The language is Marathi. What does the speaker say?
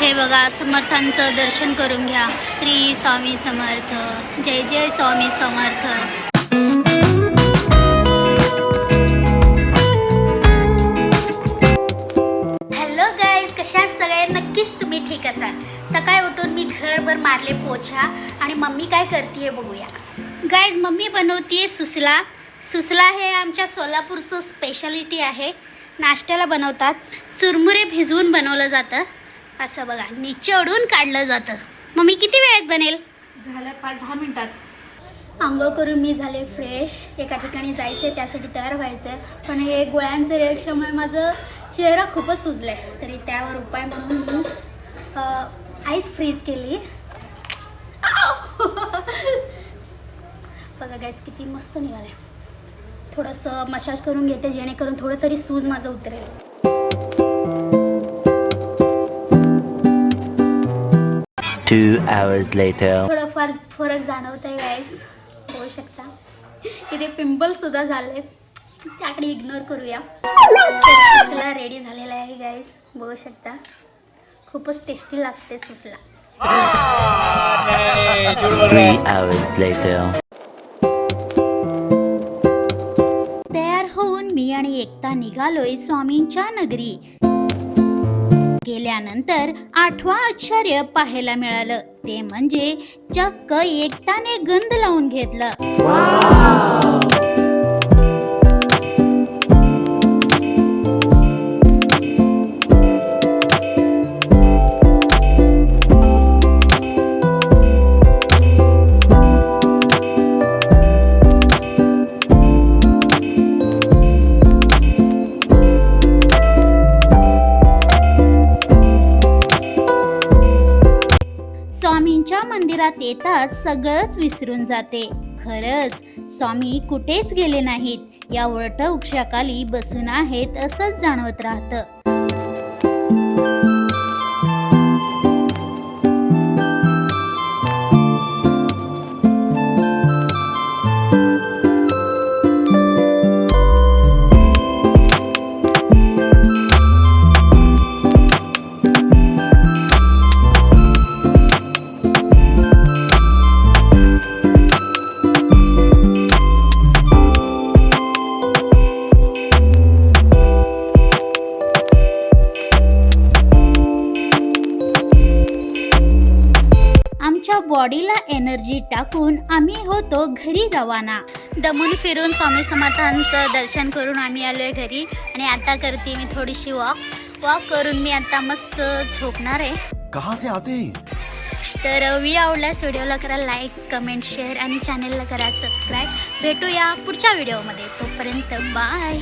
हे बघा समर्थांचं दर्शन करून घ्या. श्री स्वामी समर्थ. जय जय स्वामी समर्थ. हॅलो गाईज कशा सगळे? नक्कीच तुम्ही ठीक असाल. सकाळी उठून मी घरभर मारले पोछा आणि मम्मी काय करते बघूया. Guys mummy बनवतीये सुसला. सुसला हे आमच्या सोलापूरचं स्पेशालिटी आहे. नाश्त्याला बनवतात. चुरमुरे भिजवून बनवलं जातं. असं बघा निचोडून काढलं जातं. मम्मी किती वेळेत बनेल? झालं पाच दहा मिनिटात. आंघोळ करून मी झाले फ्रेश. एका ठिकाणी जायचं आहे त्यासाठी तयार व्हायचं. आहे पण हे गोळ्यांचं रिएक्शनमुळे माझं चेहरा खूपच सुजलं आहे तरी त्यावर उपाय म्हणून मी आईस फ्रीज केली. बघा गायच किती मस्त निघाले थोडंसं मसाज करून घेते जेणेकरून थोडं तरी सूज माझं उतरेल. Two hours later. थोडंफार फरक जाणवत आहे गाईस होऊ शकता. इथे पिंपल सुद्धा झाले त्याकडे इग्नोर करूया. सुसला रेडी झालेला आहे गाईस बघू शकता. खूपच टेस्टी लागते सुसला. Three hours later. तयार होऊन मी आणि एकता निघालोय स्वामींच्या नगरी. गेल्यानंतर आठवा आश्चर्य पाहायला मिळालं. ते म्हणजे चक्क एकताने गंध लावून घेतलं. स्वामींच्या मंदिरात येताच सगळंच विसरून जाते. खरंच स्वामी कुठेच गेले नाहीत. या वट वृक्षाखाली बसून आहेत असंच जाणवत राहतं. आमच्या बॉडीला एनर्जी टाकून आम्ही होतो घरी रवाना. दमून फिरून स्वामी समर्थांचं दर्शन करून आम्ही आलो आहे घरी. आणि आता करते मी थोडीशी वॉक वॉक करून मी आता मस्त झोपणार आहे. कहाँ से आते हैं? तर व्हिडिओ आवडल्यास व्हिडिओला करा लाईक कमेंट शेअर आणि चॅनलला करा सबस्क्राईब भेटूया पुढच्या व्हिडिओमध्ये तोपर्यंत बाय